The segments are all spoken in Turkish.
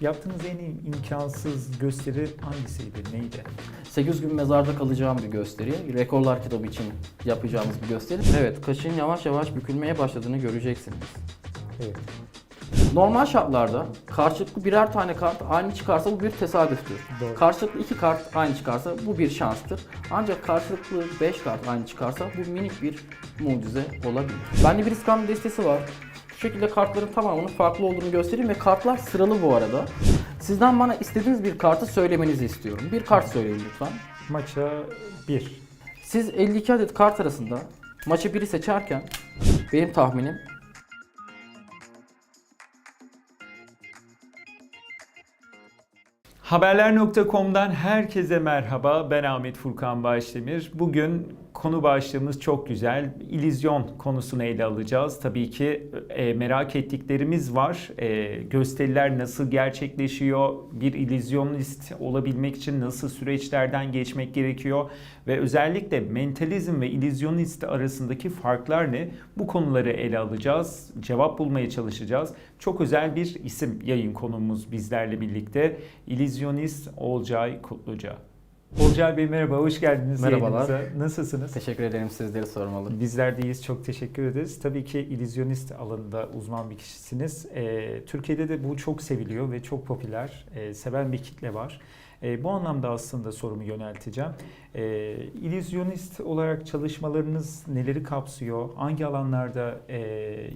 Yaptığınız en imkansız gösteri hangisiydi? Neydi? 8 gün mezarda kalacağım bir gösteri. Rekorlar kitabı için yapacağımız bir gösteri. Evet, kaşın yavaş yavaş bükülmeye başladığını göreceksiniz. Evet. Normal şartlarda karşılıklı birer tane kart aynı çıkarsa bu bir tesadüftür. Doğru. Karşılıklı iki kart aynı çıkarsa bu bir şanstır. Ancak karşılıklı 5 kart aynı çıkarsa bu minik bir mucize olabilir. Bende bir iskambil destesi var. Şu şekilde kartların tamamının farklı olduğunu göstereyim ve kartlar sıralı bu arada. Sizden bana istediğiniz bir kartı söylemenizi istiyorum. Bir kart söyleyin lütfen. Maça 1. Siz 52 adet kart arasında maçı biri seçerken benim tahminim Haberler.com'dan herkese merhaba. Ben Ahmet Furkan Başdemir. Bugün konu başlığımız çok güzel. İllüzyon konusunu ele alacağız. Tabii ki e, merak ettiklerimiz var. E, gösteriler nasıl gerçekleşiyor? Bir illüzyonist olabilmek için nasıl süreçlerden geçmek gerekiyor? Ve özellikle mentalizm ve illüzyonist arasındaki farklar ne? Bu konuları ele alacağız. Cevap bulmaya çalışacağız. Çok özel bir isim yayın konumuz bizlerle birlikte. İllüzyonist Olcay Kutluca. Olcay Bey merhaba, hoş geldiniz Merhabalar. yayınımıza. Nasılsınız? teşekkür ederim sizleri sormalı. Bizler de iyiyiz, çok teşekkür ederiz. Tabii ki illüzyonist alanında uzman bir kişisiniz. Ee, Türkiye'de de bu çok seviliyor ve çok popüler, Ee, seven bir kitle var. Ee, bu anlamda aslında sorumu yönelteceğim. Ee, illüzyonist olarak çalışmalarınız neleri kapsıyor? Hangi alanlarda e,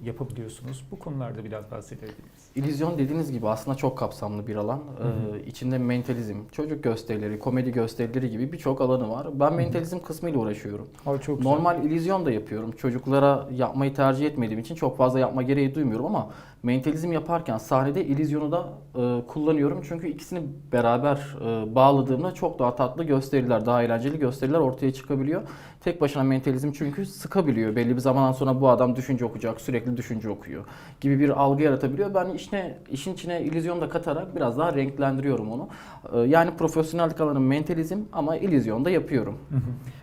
yapabiliyorsunuz? Bu konularda biraz bahsedebiliriz. İllüzyon dediğiniz gibi aslında çok kapsamlı bir alan. hı. Ee, içinde mentalizm, çocuk gösterileri, komedi gösterileri gibi birçok alanı var. Ben mentalizm kısmıyla uğraşıyorum. Aa, çok güzel. Normal illüzyon da yapıyorum. Çocuklara yapmayı tercih etmediğim için çok fazla yapma gereği duymuyorum ama mentalizm yaparken sahnede illüzyonu da e, kullanıyorum. Çünkü ikisini beraber e, bağladığımda çok daha tatlı gösteriler, daha eğlenceli gösteriler ortaya çıkabiliyor. Tek başına mentalizm çünkü sıkabiliyor. Belli bir zamandan sonra bu adam düşünce okuyacak, sürekli düşünce okuyor gibi bir algı yaratabiliyor. Ben işine, işin içine illüzyon da katarak biraz daha renklendiriyorum onu. E, yani profesyonellik alanım mentalizm ama illüzyon da yapıyorum. Hı hı.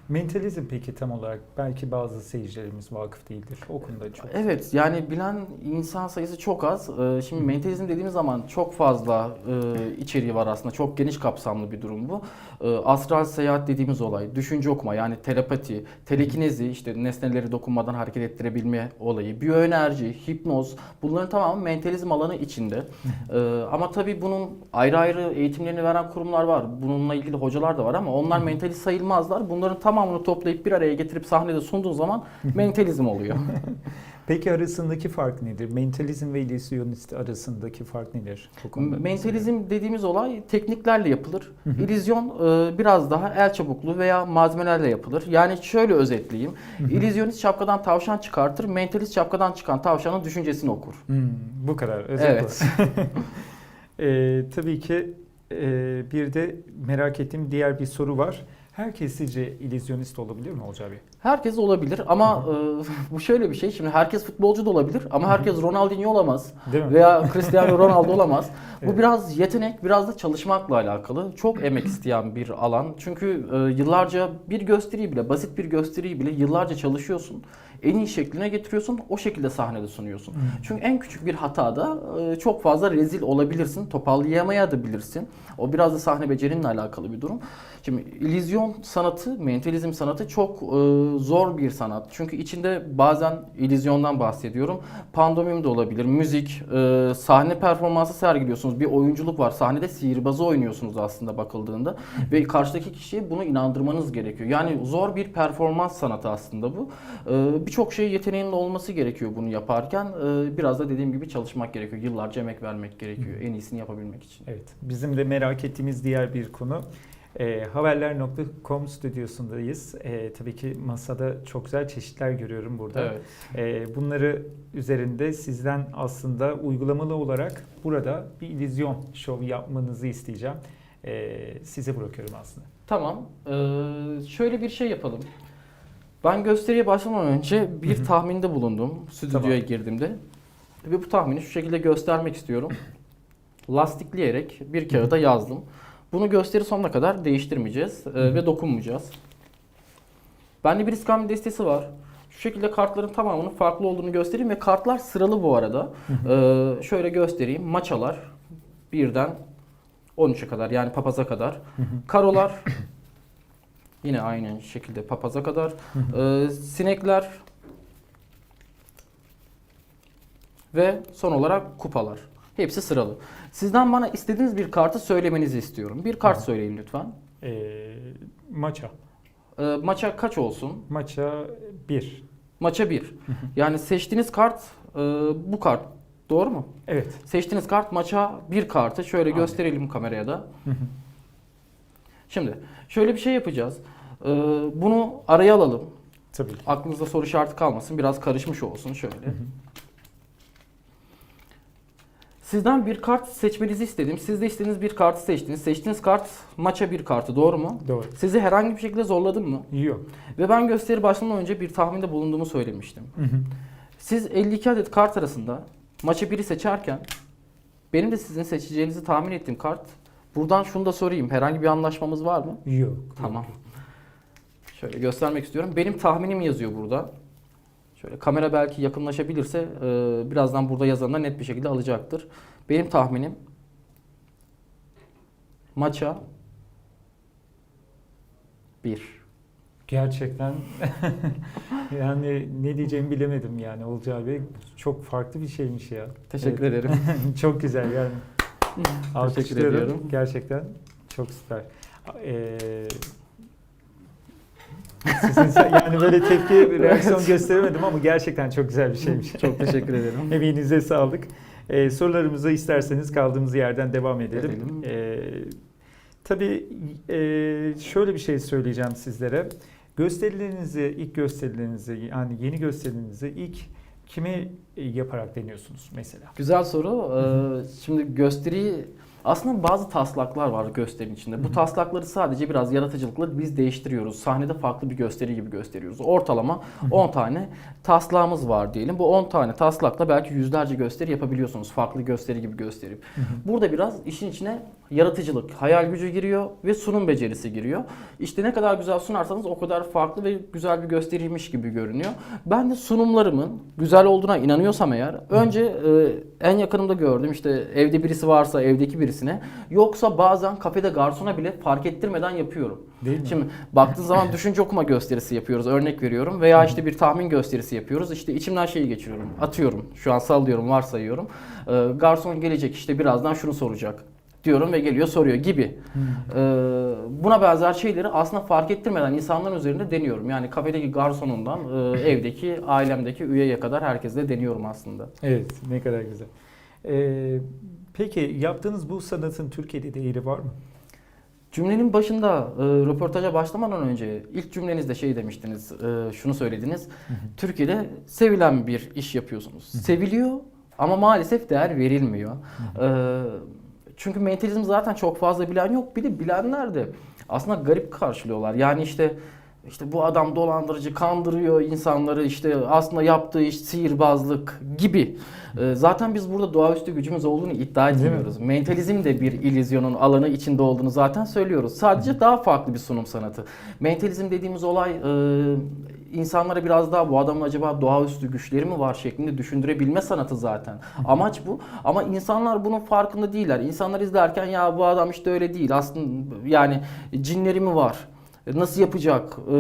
Mentalizm peki tam olarak belki bazı seyircilerimiz vakıf değildir. O konuda çok. Evet yani bilen insan sayısı çok az. Ee, Şimdi mentalizm dediğimiz zaman çok fazla e, içeriği var aslında. Çok geniş kapsamlı bir durum bu. Ee, Astral seyahat dediğimiz olay, düşünce okuma yani telepati, telekinezi işte nesneleri dokunmadan hareket ettirebilme olayı, biyoenerji, hipnoz bunların tamamı mentalizm alanı içinde. Ee, Ama tabii bunun ayrı ayrı eğitimlerini veren kurumlar var. Bununla ilgili hocalar da var ama onlar mentalist sayılmazlar. Bunların tamamını toplayıp bir araya getirip sahnede sunduğun zaman mentalizm oluyor. Peki arasındaki fark nedir? Mentalizm ve illüzyonist arasındaki fark nedir? Mentalizm dediğimiz olay tekniklerle yapılır. İllüzyon e, biraz daha el çabukluğu veya malzemelerle yapılır. Yani şöyle özetleyeyim. İllüzyonist şapkadan tavşan çıkartır, mentalist şapkadan çıkan tavşanın düşüncesini okur. Hmm, bu kadar. Özet Evet. Ee, tabii ki e, bir de merak ettiğim diğer bir soru var. Herkes sizce illüzyonist olabilir mi Olcay Bey? Herkes olabilir ama e, bu şöyle bir şey. Şimdi herkes futbolcu da olabilir ama herkes Ronaldinho olamaz Değil mi? veya Cristiano Ronaldo olamaz. Bu Evet. biraz yetenek, biraz da çalışmakla alakalı. Çok emek isteyen bir alan. Çünkü e, yıllarca bir gösteriyi bile, basit bir gösteriyi bile yıllarca çalışıyorsun. En iyi şekline getiriyorsun, o şekilde sahnede sunuyorsun. Çünkü en küçük bir hatada e, çok fazla rezil olabilirsin, toparlayamayabilirsin. O biraz da sahne becerinle alakalı bir durum. Şimdi illüzyon sanatı, mentalizm sanatı çok e, zor bir sanat. Çünkü içinde bazen illüzyondan bahsediyorum. Pandomim de olabilir, müzik, e, sahne performansı sergiliyorsunuz. Bir oyunculuk var. Sahnede sihirbazı oynuyorsunuz aslında bakıldığında. Ve karşıdaki kişiye bunu inandırmanız gerekiyor. Yani zor bir performans sanatı aslında bu. E, Birçok şey yeteneğinin olması gerekiyor bunu yaparken. E, Biraz da dediğim gibi çalışmak gerekiyor. Yıllarca emek vermek gerekiyor en iyisini yapabilmek için. Evet. Bizim de merak ettiğimiz diğer bir konu. E, haberler.com stüdyosundayız. E, tabii ki masada çok güzel çeşitler görüyorum burada. Evet. E, bunları üzerinde sizden aslında uygulamalı olarak burada bir illüzyon şovu yapmanızı isteyeceğim. E, size bırakıyorum aslında. Tamam. Ee, şöyle bir şey yapalım. Ben gösteriye başlamadan önce bir Hı hı. tahminde bulundum stüdyoya Tamam. girdiğimde. Ve bu tahmini şu şekilde göstermek istiyorum. Lastikleyerek bir kağıda yazdım. Bunu gösteri sonuna kadar değiştirmeyeceğiz e, ve dokunmayacağız. Bende bir iskambil destesi var. Şu şekilde kartların tamamının farklı olduğunu göstereyim ve kartlar sıralı bu arada. Ee, şöyle göstereyim. Maçalar, birden 13'e kadar yani papaza kadar. Karolar yine aynı şekilde papaza kadar. Ee, sinekler ve son olarak kupalar. Hepsi sıralı. Sizden bana istediğiniz bir kartı söylemenizi istiyorum. Bir kart söyleyin lütfen. Ee, maça. Ee, maça kaç olsun? Maça 1. Maça 1. Yani seçtiğiniz kart e, bu kart. Doğru mu? Evet. Seçtiğiniz kart maça bir kartı. Şöyle Aynen. gösterelim kameraya da. Şimdi şöyle bir şey yapacağız. Ee, bunu araya alalım. Tabii ki. Aklınızda soru işareti kalmasın. Biraz karışmış olsun şöyle. Sizden bir kart seçmenizi istedim. Siz de istediğiniz bir kartı seçtiniz. Seçtiğiniz kart maça bir kartı. Doğru mu? Doğru. Sizi herhangi bir şekilde zorladım mı? Yok. Ve ben gösteri başlamadan önce bir tahminde bulunduğumu söylemiştim. Siz 52 adet kart arasında maçı biri seçerken benim de sizin seçeceğinizi tahmin ettiğim kart buradan şunu da sorayım. Herhangi bir anlaşmamız var mı? Yok. Tamam. Şöyle göstermek istiyorum. Benim tahminim yazıyor burada. Şöyle kamera belki yakınlaşabilirse e, birazdan burada yazanı da net bir şekilde alacaktır. Benim tahminim maça 1. Gerçekten yani ne diyeceğimi bilemedim yani Olcay Bey. Çok farklı bir şeymiş ya. Teşekkür Evet. ederim. çok güzel yani. Alkışlıyorum. ediyorum. Gerçekten çok süper. Ee, sizin yani böyle tepki, reaksiyon gösteremedim ama gerçekten çok güzel bir şeymiş. Çok teşekkür ederim. Emeğinize sağlık. Ee, sorularımıza isterseniz kaldığımız yerden devam edelim. Edelim. Ee, tabii e, şöyle bir şey söyleyeceğim sizlere. Gösterilerinizi, ilk gösterilerinizi yani yeni gösterilerinizi ilk kime yaparak deniyorsunuz mesela? Güzel soru. Ee, şimdi gösteriyi aslında bazı taslaklar var gösterinin içinde. Bu taslakları sadece biraz yaratıcılıkla biz değiştiriyoruz. Sahnede farklı bir gösteri gibi gösteriyoruz. Ortalama 10 tane taslağımız var diyelim. Bu 10 tane taslakla belki yüzlerce gösteri yapabiliyorsunuz. Farklı gösteri gibi gösterip. Burada biraz işin içine yaratıcılık, hayal gücü giriyor ve sunum becerisi giriyor. İşte ne kadar güzel sunarsanız o kadar farklı ve güzel bir gösteriymiş gibi görünüyor. Ben de sunumlarımın güzel olduğuna inanıyorsam eğer önce e, en yakınımda gördüm işte evde birisi varsa evdeki birisine yoksa bazen kafede garsona bile fark ettirmeden yapıyorum. Değil mi? Şimdi baktığın zaman düşünce okuma gösterisi yapıyoruz. Örnek veriyorum. Veya işte bir tahmin gösterisi yapıyoruz. İşte içimden şeyi geçiriyorum. Atıyorum. Şu an sallıyorum, varsayıyorum. Ee, garson gelecek işte birazdan şunu soracak diyorum ve geliyor soruyor gibi. Ee, buna benzer şeyleri aslında fark ettirmeden insanların üzerinde deniyorum. Yani kafedeki garsonundan e, evdeki, ailemdeki üyeye kadar herkesle deniyorum aslında. Evet, ne kadar güzel. Ee, peki yaptığınız bu sanatın Türkiye'de değeri var mı? Cümlenin başında e, röportaja başlamadan önce ilk cümlenizde şey demiştiniz, e, şunu söylediniz. Türkiye'de sevilen bir iş yapıyorsunuz. Seviliyor ama maalesef değer verilmiyor. E, çünkü mentalizm zaten çok fazla bilen yok. Bir de bilenler de aslında garip karşılıyorlar. Yani işte işte bu adam dolandırıcı, kandırıyor insanları, işte aslında yaptığı iş sihirbazlık gibi. E, zaten biz burada doğaüstü gücümüz olduğunu iddia etmiyoruz. Mentalizm de bir illüzyonun alanı içinde olduğunu zaten söylüyoruz. Sadece daha farklı bir sunum sanatı. Mentalizm dediğimiz olay e, insanlara biraz daha bu adamın acaba doğaüstü güçleri mi var şeklinde düşündürebilme sanatı zaten. Amaç bu. Ama insanlar bunun farkında değiller. İnsanlar izlerken ya bu adam işte öyle değil. Aslında yani cinleri mi var? Nasıl yapacak? Ee,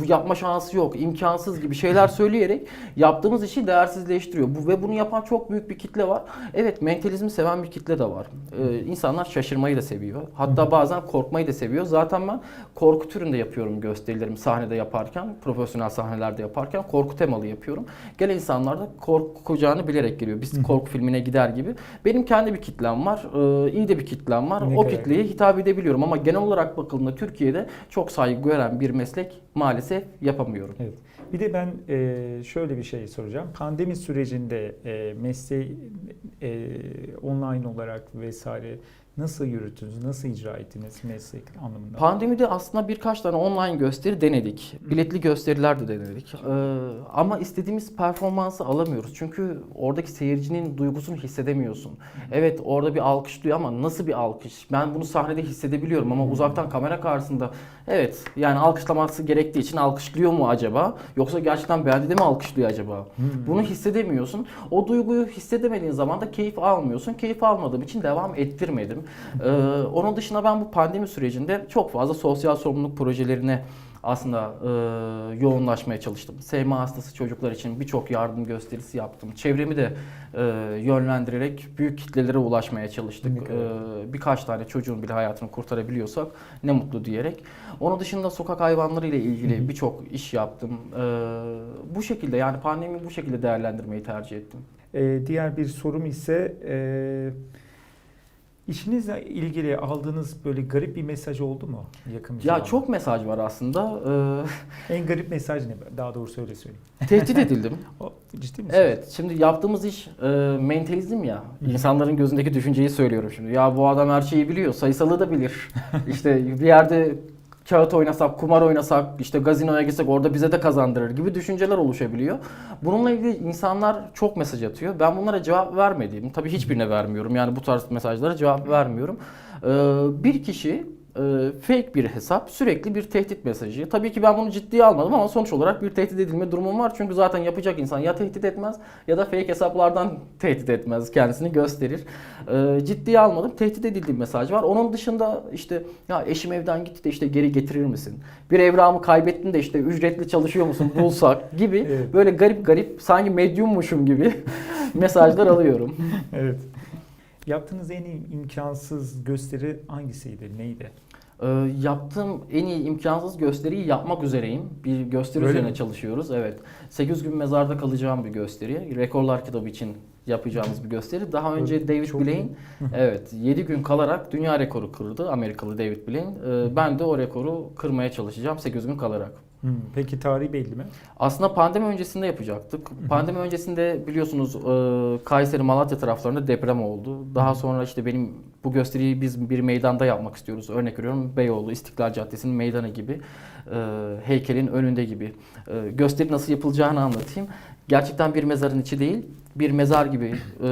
bu yapma şansı yok, imkansız gibi şeyler söyleyerek yaptığımız işi değersizleştiriyor. Bu ve bunu yapan çok büyük bir kitle var. Evet, mentalizmi seven bir kitle de var. Ee, insanlar şaşırmayı da seviyor. Hatta bazen korkmayı da seviyor. Zaten ben korku türünde yapıyorum gösterilerimi sahnede yaparken, profesyonel sahnelerde yaparken korku temalı yapıyorum. Gelen insanlar da korkacağını bilerek geliyor. Biz korku filmine gider gibi. Benim kendi bir kitlem var. Ee, iyi de bir kitlem var. Ne o kitleye hitap edebiliyorum ama genel olarak bakıldığında Türkiye'de çok saygı gören bir meslek maalesef yapamıyorum. Evet. Bir de ben e, şöyle bir şey soracağım. Pandemi sürecinde e, mesleği e, online olarak vesaire nasıl yürüttünüz, nasıl icra ettiniz meslek anlamında? Pandemide aslında birkaç tane online gösteri denedik. Biletli gösteriler de denedik. Ee, ama istediğimiz performansı alamıyoruz. Çünkü oradaki seyircinin duygusunu hissedemiyorsun. Evet orada bir alkış duyuyor ama nasıl bir alkış? Ben bunu sahnede hissedebiliyorum ama uzaktan kamera karşısında evet yani alkışlaması gerektiği için alkışlıyor mu acaba? Yoksa gerçekten beğendi de mi alkışlıyor acaba? Bunu hissedemiyorsun. O duyguyu hissedemediğin zaman da keyif almıyorsun. Keyif almadığım için devam ettirmedim. Ee, onun dışında ben bu pandemi sürecinde çok fazla sosyal sorumluluk projelerine aslında e, yoğunlaşmaya çalıştım. SMA hastası çocuklar için birçok yardım gösterisi yaptım. Çevremi de e, yönlendirerek büyük kitlelere ulaşmaya çalıştık. E, birkaç tane çocuğun bile hayatını kurtarabiliyorsak ne mutlu diyerek. Onun dışında sokak hayvanları ile ilgili birçok iş yaptım. E, bu şekilde yani pandemiyi bu şekilde değerlendirmeyi tercih ettim. Ee, diğer bir sorum ise e, işinizle ilgili aldığınız böyle garip bir mesaj oldu mu yakın bir Ya zamanda? çok mesaj var aslında. En garip mesaj ne? Daha doğrusu öyle söyleyeyim. Tehdit edildim. O, ciddi misin? Evet, şimdi yaptığımız iş e, mentalizm ya. İnsanların gözündeki düşünceyi söylüyorum şimdi. Ya bu adam her şeyi biliyor, sayısalı da bilir. işte bir yerde kağıt oynasak, kumar oynasak, işte gazinoya gitsek orada bize de kazandırır gibi düşünceler oluşabiliyor. Bununla ilgili insanlar çok mesaj atıyor. Ben bunlara cevap vermediğim, tabii hiçbirine vermiyorum. Yani bu tarz mesajlara cevap vermiyorum. E, bir kişi e, fake bir hesap, sürekli bir tehdit mesajı. Tabii ki ben bunu ciddiye almadım ama sonuç olarak bir tehdit edilme durumum var. Çünkü zaten yapacak insan ya tehdit etmez ya da fake hesaplardan tehdit etmez, kendisini gösterir. E, ciddiye almadım, tehdit edildiği mesaj var. Onun dışında işte ya eşim evden gitti de işte geri getirir misin? Bir evramı kaybettin de işte ücretli çalışıyor musun bulsak gibi Evet. böyle garip garip sanki medyummuşum gibi mesajlar alıyorum. evet. Yaptığınız en iyi imkansız gösteri hangisiydi? Neydi? Ee, yaptığım en iyi imkansız gösteriyi yapmak üzereyim. Bir gösteri Öyle üzerine mi? çalışıyoruz. Evet. 8 gün mezarda kalacağım bir gösteri. Rekorlar kitabı için yapacağımız bir gösteri. Daha önce David Çok Blaine evet 7 gün kalarak dünya rekoru kırdı. Amerikalı David Blaine. Ee, ben de o rekoru kırmaya çalışacağım 8 gün kalarak. Hmm, Peki tarihi belli mi? Aslında pandemi öncesinde yapacaktık. Pandemi öncesinde biliyorsunuz e, Kayseri Malatya taraflarında deprem oldu. Daha sonra işte benim bu gösteriyi biz bir meydanda yapmak istiyoruz. Örnek veriyorum Beyoğlu İstiklal Caddesi'nin meydanı gibi, e, heykelin önünde gibi. E, gösteri nasıl yapılacağını anlatayım. Gerçekten bir mezarın içi değil, bir mezar gibi e,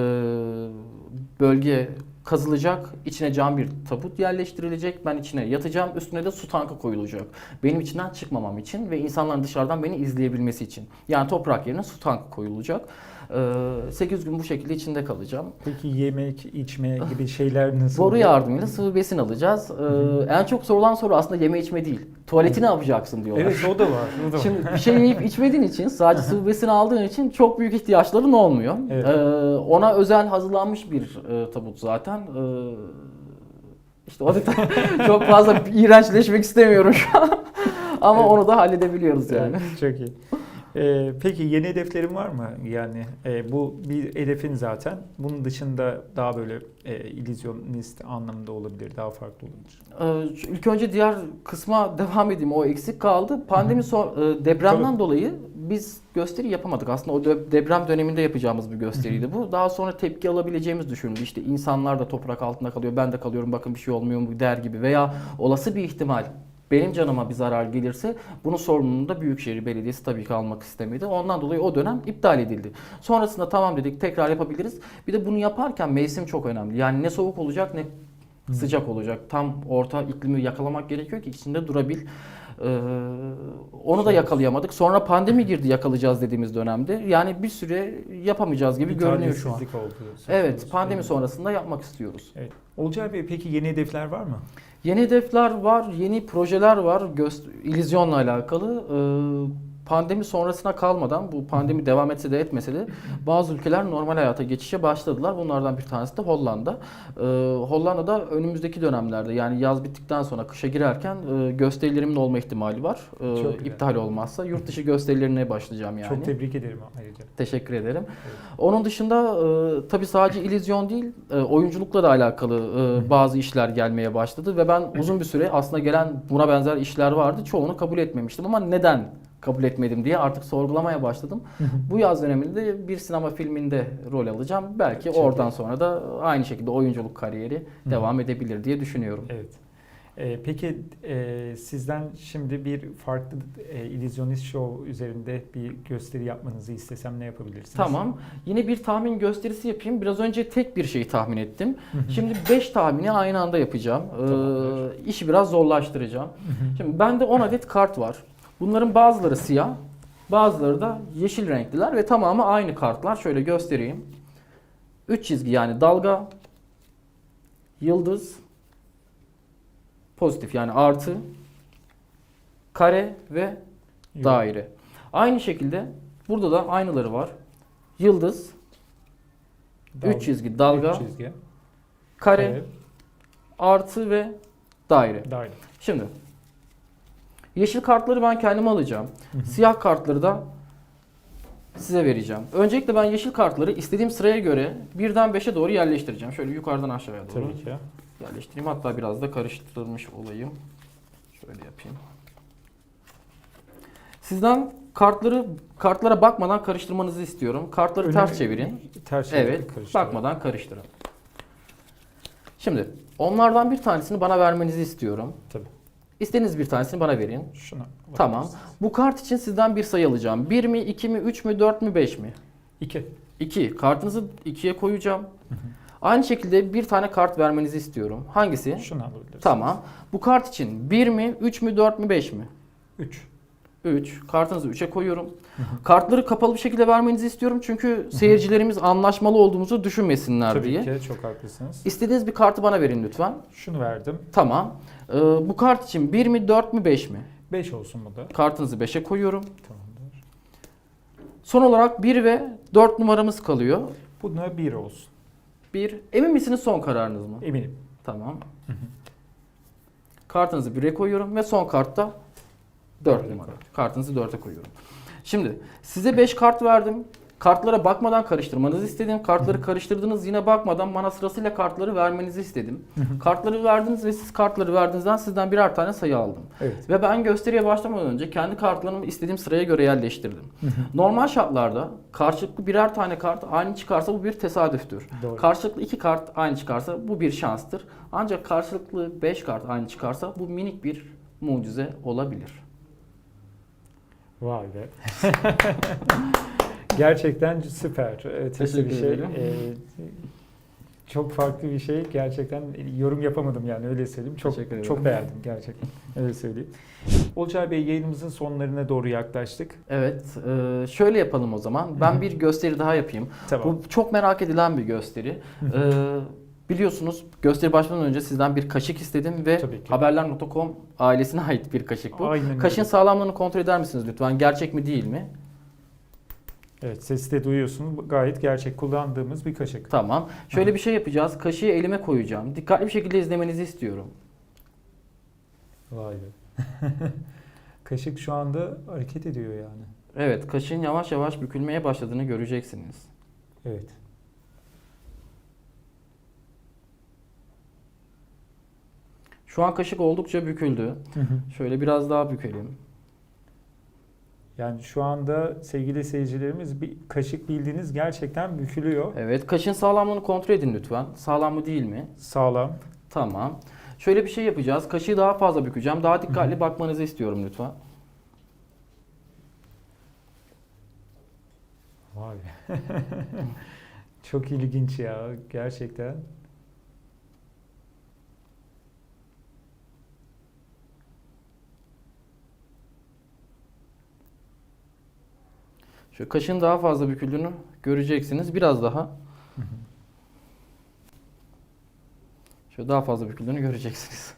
bölge kazılacak, içine cam bir tabut yerleştirilecek, ben içine yatacağım, üstüne de su tankı koyulacak. Benim içinden çıkmamam için ve insanların dışarıdan beni izleyebilmesi için. Yani toprak yerine su tankı koyulacak. Ee, 8 gün bu şekilde içinde kalacağım. Peki yemek, içme gibi şeyler nasıl? Boru yardımıyla sıvı besin alacağız. Ee, en çok sorulan soru aslında yeme içme değil. Tuvaleti ne yapacaksın diyorlar. Evet o da var. O da var. Şimdi bir şey yiyip içmediğin için sadece sıvı besin aldığın için çok büyük ihtiyaçların olmuyor. Evet. Ee, ona özel hazırlanmış bir e, tabut zaten. Ee, işte o detay çok fazla iğrençleşmek istemiyorum şu an. Ama Evet. onu da halledebiliyoruz yani. Evet, çok iyi. Ee, peki yeni hedeflerin var mı? Yani e, bu bir hedefin zaten. Bunun dışında daha böyle e, illüzyonist anlamında olabilir, daha farklı olabilir. Ee, ilk önce diğer kısma devam edeyim. O eksik kaldı. Pandemi son, e, depremden Tabii. dolayı biz gösteri yapamadık. Aslında o deprem döneminde yapacağımız bir gösteriydi bu. Daha sonra tepki alabileceğimiz düşünüldü. İşte insanlar da toprak altında kalıyor, ben de kalıyorum. Bakın bir şey olmuyor mu der gibi veya olası bir ihtimal benim canıma bir zarar gelirse bunun sorumluluğunu da Büyükşehir Belediyesi tabii ki almak istemedi. Ondan dolayı o dönem iptal edildi. Sonrasında tamam dedik tekrar yapabiliriz. Bir de bunu yaparken mevsim çok önemli. Yani ne soğuk olacak ne sıcak olacak. Tam orta iklimi yakalamak gerekiyor ki içinde durabil. Ee, onu da yakalayamadık. Sonra pandemi girdi yakalayacağız dediğimiz dönemde. Yani bir süre yapamayacağız gibi Bir görünüyor şu an. oldu. Evet, pandemi Evet. sonrasında yapmak istiyoruz. Evet. Olcay Bey peki yeni hedefler var mı? Yeni hedefler var, yeni projeler var göz, illüzyonla alakalı. Ee, pandemi sonrasına kalmadan, bu pandemi devam etse de etmese de bazı ülkeler normal hayata geçişe başladılar. Bunlardan bir tanesi de Hollanda. Ee, Hollanda'da önümüzdeki dönemlerde yani yaz bittikten sonra kışa girerken e, gösterilerimin olma ihtimali var. Ee, Çok güzel. iptal olmazsa yurt dışı gösterilerine başlayacağım yani. Çok tebrik ederim ayrıca. Teşekkür ederim. Evet. Onun dışında e, tabii sadece illüzyon değil, e, oyunculukla da alakalı e, bazı işler gelmeye başladı ve ben uzun bir süre aslında gelen buna benzer işler vardı. Çoğunu kabul etmemiştim ama neden kabul etmedim diye artık sorgulamaya başladım. Bu yaz döneminde bir sinema filminde rol alacağım. Belki Çok oradan iyi. sonra da aynı şekilde oyunculuk kariyeri devam edebilir diye düşünüyorum. Evet. Ee, peki e, sizden şimdi bir farklı e, illüzyonist show üzerinde bir gösteri yapmanızı istesem ne yapabilirsiniz? Tamam. Yine bir tahmin gösterisi yapayım. Biraz önce tek bir şeyi tahmin ettim. Şimdi 5 tahmini aynı anda yapacağım. Ee, işi biraz zorlaştıracağım. Şimdi bende 10 adet kart var. Bunların bazıları siyah, Bazıları da yeşil renkliler ve tamamı aynı kartlar. Şöyle göstereyim. 3 çizgi yani dalga, yıldız, pozitif yani artı, kare ve daire. Aynı şekilde burada da aynıları var. Yıldız, Dal- 3 çizgi dalga, üç çizgi. kare, Evet, artı ve daire. daire. Şimdi yeşil kartları ben kendime alacağım. Siyah kartları da size vereceğim. Öncelikle ben yeşil kartları istediğim sıraya göre birden 5'e doğru yerleştireceğim. Şöyle yukarıdan aşağıya doğru Tabii ki. yerleştireyim. Hatta biraz da karıştırmış olayım. Şöyle yapayım. Sizden kartları kartlara bakmadan karıştırmanızı istiyorum. Kartları Önüne- ters çevirin. Ters çevirip Evet, bakmadan karıştırın. Şimdi onlardan bir tanesini bana vermenizi istiyorum. Tabii. İstediğiniz bir tanesini bana verin. Şuna Tamam. Bu kart için sizden bir sayı alacağım. 1 mi, 2 mi, 3 mü, 4 mü, 5 mi? İki. 2. Kartınızı 2'ye koyacağım. Aynı şekilde bir tane kart vermenizi istiyorum. Hangisi? Şunu alabilirsiniz. Tamam. Bu kart için 1 mi, 3 mü, 4 mü, 5 mi? Üç. 3. Kartınızı 3'e koyuyorum. Kartları kapalı bir şekilde vermenizi istiyorum çünkü seyircilerimiz anlaşmalı olduğumuzu düşünmesinler Tabii diye. ki çok haklısınız. İstediğiniz bir kartı bana verin lütfen. Şunu verdim. Tamam. Ee, bu kart için 1 mi, 4 mü, 5 mi? Beş olsun bu da. Kartınızı 5'e koyuyorum. Tamamdır. Son olarak 1 ve 4 numaramız kalıyor. Buna bir olsun. 1. Emin misiniz son kararınız mı? Eminim. Tamam. Kartınızı 1'e koyuyorum ve son kartta 4 Dörde numara. Kartınızı 4'e koyuyorum. Şimdi size 5 kart verdim. Kartlara bakmadan karıştırmanızı istedim. Kartları karıştırdınız yine bakmadan bana sırasıyla kartları vermenizi istedim. kartları verdiniz ve siz kartları verdiğinizden sizden birer tane sayı aldım. Evet. Ve ben gösteriye başlamadan önce kendi kartlarımı istediğim sıraya göre yerleştirdim. Normal şartlarda karşılıklı birer tane kart aynı çıkarsa bu bir tesadüftür. Doğru. Karşılıklı iki kart aynı çıkarsa bu bir şanstır. Ancak karşılıklı 5 kart aynı çıkarsa bu minik bir mucize olabilir. Vay be. Gerçekten süper. Ötesi Teşekkür bir şey. ederim. Ee, çok farklı bir şey. Gerçekten yorum yapamadım yani öyle söyleyeyim. Çok çok beğendim gerçekten. Öyle söyleyeyim. Olcay Bey yayınımızın sonlarına doğru yaklaştık. Evet, e, şöyle yapalım o zaman. Ben bir gösteri daha yapayım. Tamam. Bu çok merak edilen bir gösteri. E, biliyorsunuz gösteri başlamadan önce sizden bir kaşık istedim ve haberler.com ailesine ait bir kaşık bu. Aynen öyle. Kaşın sağlamlığını kontrol eder misiniz lütfen? Gerçek mi değil mi? Evet sesi de duyuyorsunuz. Gayet gerçek kullandığımız bir kaşık. Tamam. Şöyle bir şey yapacağız. Kaşığı elime koyacağım. Dikkatli bir şekilde izlemenizi istiyorum. Vay be. kaşık şu anda hareket ediyor yani. Evet, kaşığın yavaş yavaş bükülmeye başladığını göreceksiniz. Evet. Şu an kaşık oldukça büküldü. Şöyle biraz daha bükelim. Yani şu anda sevgili seyircilerimiz bir kaşık bildiğiniz gerçekten bükülüyor. Evet, kaşın sağlamlığını kontrol edin lütfen. Sağlam mı değil mi? Sağlam. Tamam. Şöyle bir şey yapacağız. Kaşığı daha fazla bükeceğim. Daha dikkatli bakmanızı istiyorum lütfen. Vay be. Çok ilginç ya gerçekten. Şu kaşın daha fazla büküldüğünü göreceksiniz. Biraz daha. Şöyle daha fazla büküldüğünü göreceksiniz.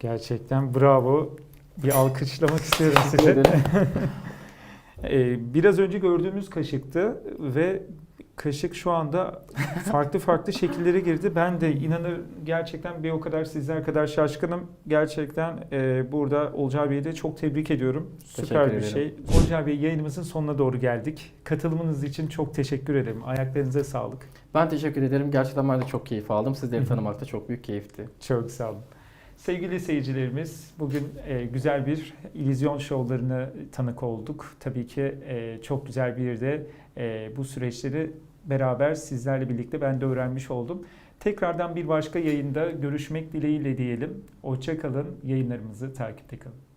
Gerçekten bravo. Bir alkışlamak istiyorum size. Ee, biraz önce gördüğümüz kaşıktı ve kaşık şu anda farklı farklı şekillere girdi. Ben de inanır gerçekten bir o kadar sizler kadar şaşkınım. Gerçekten e, burada Olcay Bey'i de çok tebrik ediyorum. Süper bir şey. Olcay Bey yayınımızın sonuna doğru geldik. Katılımınız için çok teşekkür ederim. Ayaklarınıza sağlık. Ben teşekkür ederim. Gerçekten ben de çok keyif aldım. Sizleri tanımak da çok büyük keyifti. Çok sağ olun. Sevgili seyircilerimiz, bugün e, güzel bir illüzyon şovlarına tanık olduk. Tabii ki e, çok güzel bir de e, bu süreçleri beraber sizlerle birlikte ben de öğrenmiş oldum. Tekrardan bir başka yayında görüşmek dileğiyle diyelim. Hoşça kalın, yayınlarımızı takipte kalın.